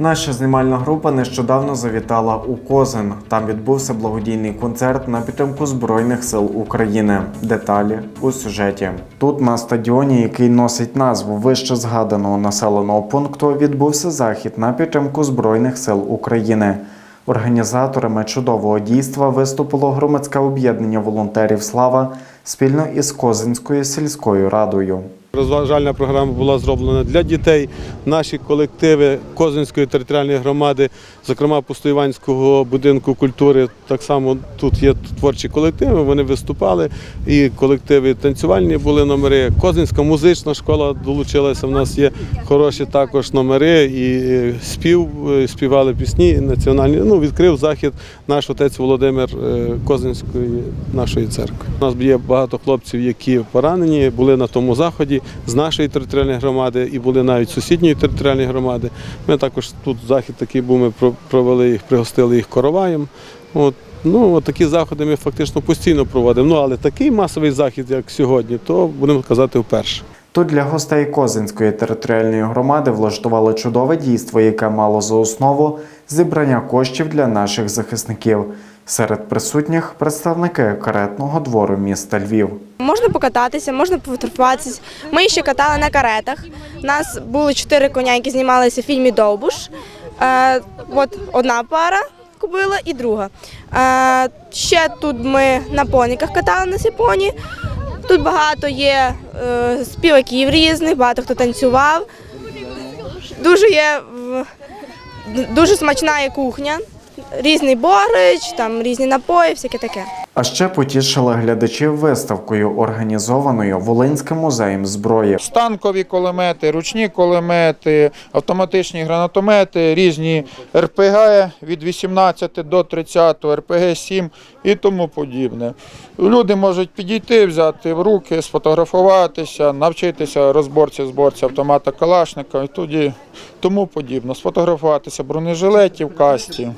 Наша знімальна група нещодавно завітала у Козин. Там відбувся благодійний концерт на підтримку Збройних сил України. Деталі у сюжеті. Тут на стадіоні, який носить назву вище згаданого населеного пункту, відбувся захід на підтримку Збройних сил України. Організаторами чудового дійства виступило громадське об'єднання волонтерів Слава спільно із Козинською сільською радою. Розважальна програма була зроблена для дітей. Наші колективи Козинської територіальної громади, зокрема Пустоїванського будинку культури, так само тут є творчі колективи. Вони виступали, і колективи танцювальні були номери. Козинська музична школа долучилася. У нас є хороші також номери і спів, е, співали пісні національні. Ну, відкрив захід наш отець Володимир е, Козинської нашої церкви. У нас є багато хлопців, які поранені, були на тому заході з нашої територіальної громади і були навіть сусідньої територіальної громади. Ми також тут захід такий був, ми провели їх, пригостили їх короваєм. От. Ну, такі заходи ми фактично постійно проводимо. Ну, але такий масовий захід, як сьогодні, то будемо казати вперше. Тут для гостей Козинської територіальної громади влаштували чудове дійство, яке мало за основу зібрання коштів для наших захисників. Серед присутніх представники каретного двору міста Львів. Можна покататися, можна пофотографуватися. Ми ще катали на каретах. У нас були чотири коня, які знімалися в фільмі Довбуш. Е, от одна пара купила і друга. Е, ще тут ми на поніках катали на сіпоні. Тут багато є е, співаків різних, багато хто танцював. Дуже є дуже смачна є кухня, різний борщ, там різні напої, всяке таке. А ще потішили глядачів виставкою, організованою Волинським музеєм зброї. Станкові кулемети, ручні кулемети, автоматичні гранатомети, різні РПГ від 18 до 30, РПГ-7 і тому подібне. Люди можуть підійти, взяти в руки, сфотографуватися, навчитися розборці зборці автомата Калашника і тоді тому подібне. Сфотографуватися бронежилетів, касті.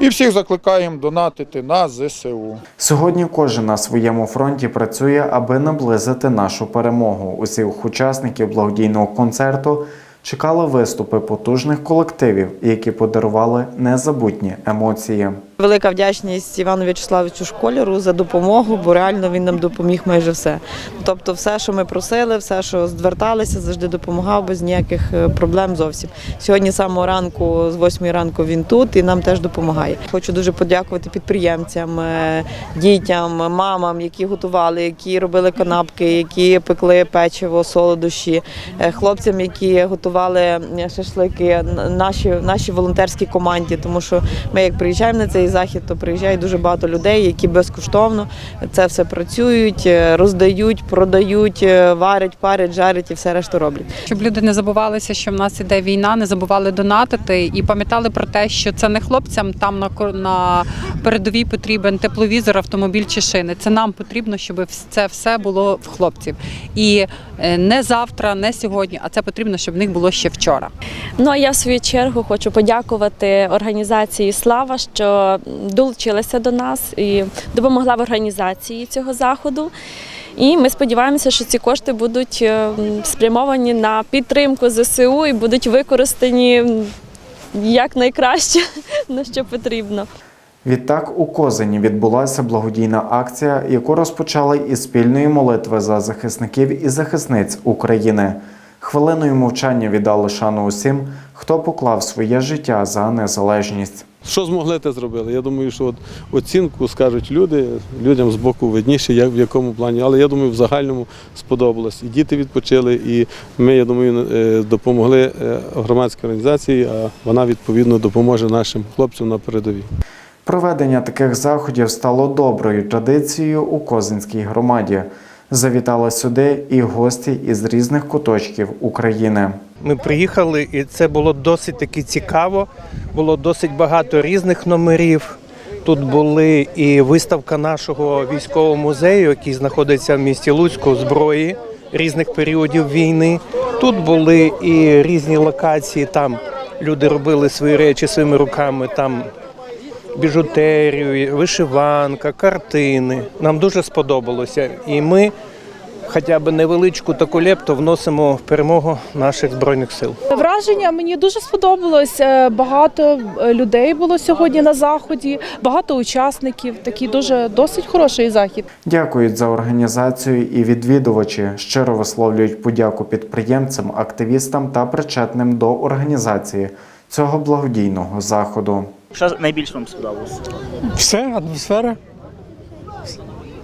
І всіх закликаємо донатити на ЗСУ. Сьогодні кожен на своєму фронті працює, аби наблизити нашу перемогу. Усіх учасників благодійного концерту чекали виступи потужних колективів, які подарували незабутні емоції. Велика вдячність Івану В'ячеславовичу Школяру за допомогу, бо реально він нам допоміг майже все. Тобто, все, що ми просили, все, що зверталися, завжди допомагав без ніяких е, проблем зовсім. Сьогодні з самого ранку, з 8 ранку він тут і нам теж допомагає. Хочу дуже подякувати підприємцям, е, дітям, мамам, які готували, які робили канапки, які пекли печиво, солодощі, е, хлопцям, які готували шашлики, наші, нашій волонтерській команді, тому що ми як приїжджаємо на цей захід, то приїжджає дуже багато людей, які безкоштовно це все працюють, е, роздають, продають, е, варять, парять, жарять і все решту роблять. щоб люди не забувалися, що в нас іде війна, не забували донатити і пам'ятали про те, що це не хлопцям там на на передовій потрібен тепловізор, автомобіль чи шини. Це нам потрібно, щоб це все було в хлопців. І е, не завтра, не сьогодні, а це потрібно, щоб в них було ще вчора. Ну а я в свою чергу хочу подякувати організації Слава, що долучилася до нас і допомогла в організації цього заходу. І ми сподіваємося, що ці кошти будуть е, спрямовані на підтримку ЗСУ і будуть використані як найкраще, на що потрібно. Відтак у Козині відбулася благодійна акція, яку розпочали із спільної молитви за захисників і захисниць України. Хвилиною мовчання віддали шану усім, хто поклав своє життя за незалежність. Що змогли, те зробили. Я думаю, що от оцінку скажуть люди, людям з боку видніше, як в якому плані. Але я думаю, в загальному сподобалось. І діти відпочили, і ми, я думаю, е, допомогли е, громадській організації, а вона відповідно допоможе нашим хлопцям на передовій. Проведення таких заходів стало доброю традицією у Козинській громаді. Завітали сюди і гості із різних куточків України. Ми приїхали, і це було досить таки цікаво. Було досить багато різних номерів. Тут були і виставка нашого військового музею, який знаходиться в місті Луцьку, зброї різних періодів війни. Тут були і різні локації. Там люди робили свої речі своїми руками. Там біжутерію, вишиванка, картини. Нам дуже сподобалося. І ми хоча б невеличку таку лепту вносимо в перемогу наших збройних сил. Враження мені дуже сподобалось. Е, Багато е, людей було сьогодні на заході, багато учасників. Такий дуже досить хороший захід. Дякують за організацію і відвідувачі. Щиро висловлюють подяку підприємцям, активістам та причетним до організації цього благодійного заходу. Що найбільше вам сподобалося? Все, атмосфера.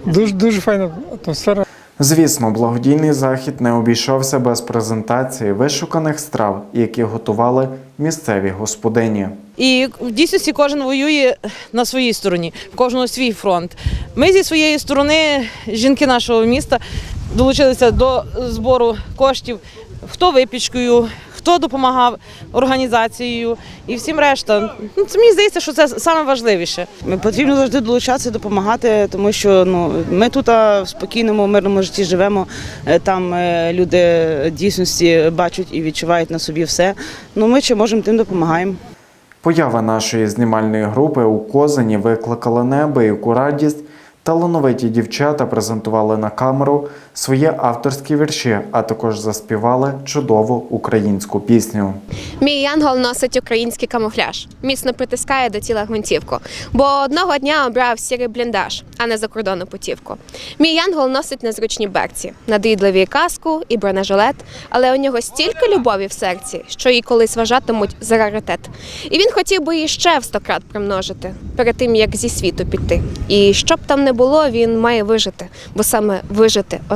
Дуже дуже файна атмосфера. Звісно, благодійний захід не обійшовся без презентації вишуканих страв, які готували місцеві господині. І в дійсності кожен воює на своїй стороні, в кожного свій фронт. Ми зі своєї сторони, жінки нашого міста, долучилися до збору коштів, хто випічкою, хто допомагав організацією і всім решта. Ну, це мені здається, що це саме важливіше. Потрібно завжди долучатися, допомагати, тому що ну ми тут в спокійному, мирному житті живемо. Е, Там е, люди дійсності бачать і відчувають на собі все. Ну ми чи можемо тим допомагаємо. Поява нашої знімальної групи у Козині викликала неабияку радість. Талановиті дівчата презентували на камеру свої авторські вірші, а також заспівали чудову українську пісню. Мій янгол носить український камуфляж, міцно притискає до тіла гвинтівку, бо одного дня обрав сірий бліндаж, а не закордонну путівку. Мій янгол носить незручні берці, надоїдливі каску і бронежилет, але у нього стільки любові в серці, що її колись вважатимуть за раритет. І він хотів би її ще в сто крат примножити перед тим, як зі світу піти. І щоб там не було, він має вижити, бо саме вижити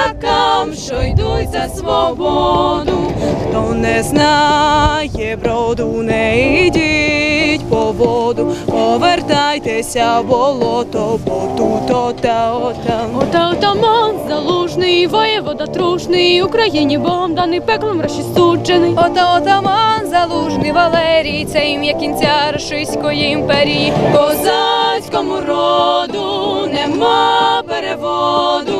козакам, що йдуть за свободу. Хто не знає броду, не йдіть по воду, повертайтеся в болото, бо тут ота ота. Ота отаман залужний, воєвода трушний, Україні Богом даний пеклом розчистуджений. Ота отаман залужний Валерій, це ім'я кінця Російської імперії. Козацькому роду нема переводу,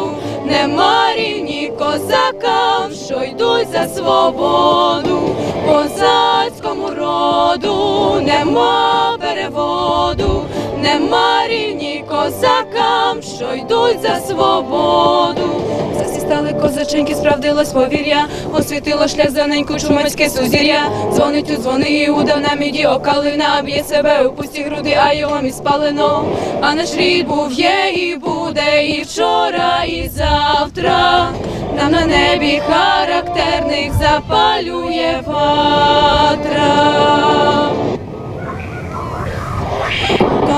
нема рівні козакам, що йдуть за свободу. Козацькому роду нема переводу, нема рівні козакам, що йдуть за свободу. Засістали козаченьки, справдилось повір'я, освітило шлях за чумацьке сузір'я. Дзвонить у дзвони Іуда на міді окалина, б'є себе у пусті груди, а його міст спалено. А наш рід був є і буде, і вчора, і завтра. Нам на небі характерних запалює ватра.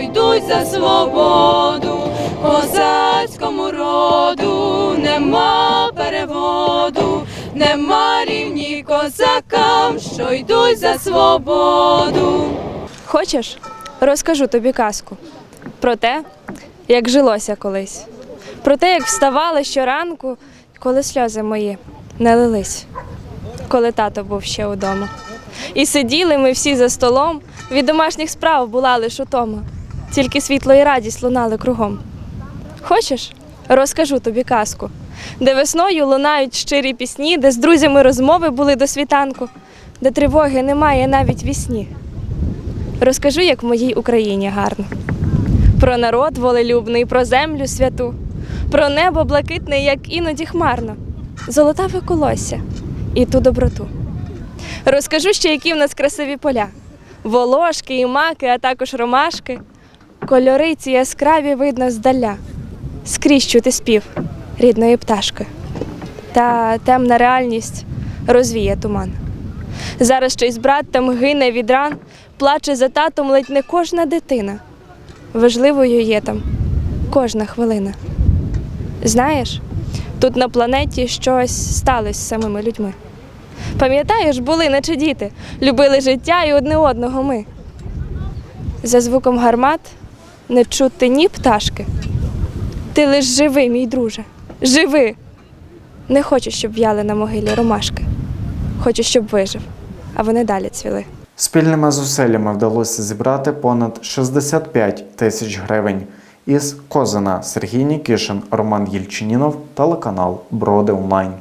йдуть за свободу. Козацькому роду нема переводу, нема рівні козакам, що йдуть за свободу. Хочеш, розкажу тобі казку про те, як жилося колись, про те, як вставали щоранку, коли сльози мої не лились, коли тато був ще удома. І сиділи ми всі за столом, від домашніх справ була лиш утома, тільки світло і радість лунали кругом. Хочеш, розкажу тобі казку, де весною лунають щирі пісні, де з друзями розмови були до світанку, де тривоги немає навіть вісні. Розкажу, як в моїй Україні гарно. Про народ волелюбний, про землю святу, про небо блакитне, як іноді хмарно, золотаве колосся і ту доброту. Розкажу ще, які в нас красиві поля, волошки і маки, а також ромашки. Кольори ці яскраві видно здаля, скрізь чути спів рідної пташки. Та темна реальність розвіє туман. Зараз ще й з братом гине від ран, плаче за татом ледь не кожна дитина. Важливою є там кожна хвилина. Знаєш, тут на планеті щось сталося з самими людьми. Пам'ятаєш, були, наче діти, любили життя і одне одного ми. За звуком гармат не чути ні пташки. Ти лиш живи, мій друже, живи. Не хочу, щоб в'яли на могилі ромашки. Хочу, щоб вижив, а вони далі цвіли. Спільними зусиллями вдалося зібрати понад 65 тисяч гривень. Із Козина Сергій Нікішин, Роман Єльчинінов, телеканал Броди Онлайн.